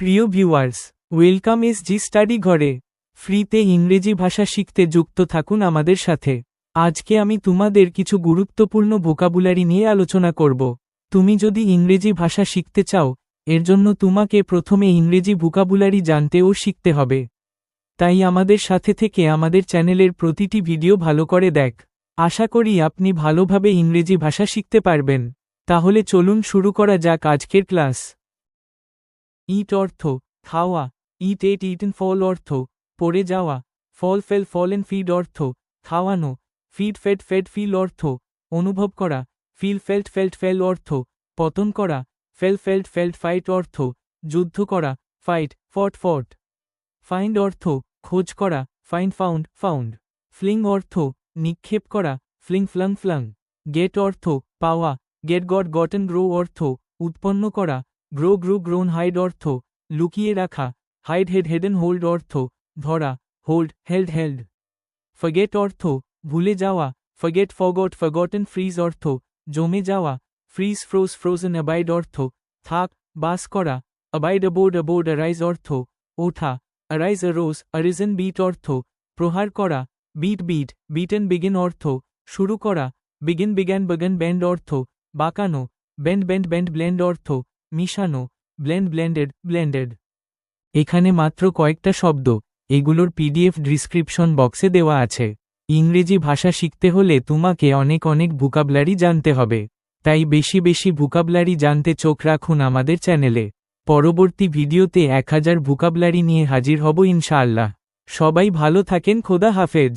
প্রিয় viewers, welcome S G study ঘরে। ফ্রিতে ইংরেজি ভাষা শিখতে যুক্ত থাকুন আমাদের সাথে। আজকে আমি তোমাদের কিছু গুরুত্বপূর্ণ ভোকাবুলারি নিয়ে আলোচনা করব। তুমি যদি ইংরেজি ভাষা শিখতে চাও, এর জন্য তোমাকে প্রথমে ইংরেজি ভোকাবুলারি জানতে ও শিখতে হবে। তাই আমাদের সাথে থেকে আমাদের চ্যানেলের প্রতিটি ভিডিও ভালো করে দেখ। আশা করি আপনি ভালোভাবে ইংরেজি ভাষা শিখতে পারবেন। তাহলে চলুন শুরু করা যাক আজকের ক্লাস। ইট অর্থ খাওয়া, ইট এট ইটেন ফল অর্থ পড়ে যাওয়া, ফল ফেল ফলেন ফিড অর্থ খাওয়ানো, ফিড ফেড ফেড ফিল অর্থ অনুভব করা, ফিল ফেল্ট ফেল্ট ফেল অর্থ পতন করা, ফেল ফেল্ট ফেল্ট ফাইট অর্থ যুদ্ধ করা, ফাইট, ফট ফট। ফাইন্ড অর্থ খোঁজ করা, ফাইন্ড, ফাউন্ড ফাউন্ড। ফ্লিং অর্থ নিক্ষেপ করা, ফ্লিং, ফ্লাং ফ্লাং। গেট অর্থ পাওয়া, গেট গট গটেন গ্রো অর্থ উৎপন্ন করা গ্রো গ্রু গ্রোন হাইড অর্থ লুকিয়ে রাখা হাইড হেড হেডেন হোল্ড অর্থ ধরা হোল্ড হেল্ড হেল্ড ফগেট অর্থ ভুলে যাওয়া ফগেট ফগট ফগটেন ফ্রিজ অর্থ জমে যাওয়া ফ্রিজ ফ্রোজ ফ্রোজেন অ্যাবাইড অর্থ থাক বাস করা অ্যাবাইড অ্যাবোর্ড অ্যাবোর্ড অ্যারাইজ অর্থ ওঠা অ্যারাইজ অ্যারোজ অ্যারিজেন বিট অর্থ প্রহার করা বিট বিট বিটেন বিগিন অর্থ শুরু করা বিগিন বিজ্ঞান বগন ব্যান্ড অর্থ বাঁকানো ব্যান্ড ব্যান্ড ব্যান্ড ব্লেন্ড অর্থ মিশানো ব্লেন্ড ব্লেন্ডেড ব্লেন্ডেড এখানে মাত্র কয়েকটা শব্দ, এগুলোর পিডিএফ ডিসক্রিপশন বক্সে দেওয়া আছে। ইংরেজি ভাষা শিখতে হলে তোমাকে অনেক অনেক ভুকাবলারি জানতে হবে। তাই বেশি বেশি ভুকাবলারি জানতে চোখ রাখুন আমাদের চ্যানেলে। পরবর্তী ভিডিওতে এক হাজার ভুকাবলারি নিয়ে হাজির হব ইনশাআল্লাহ। সবাই ভালো থাকেন, খোদা হাফেজ।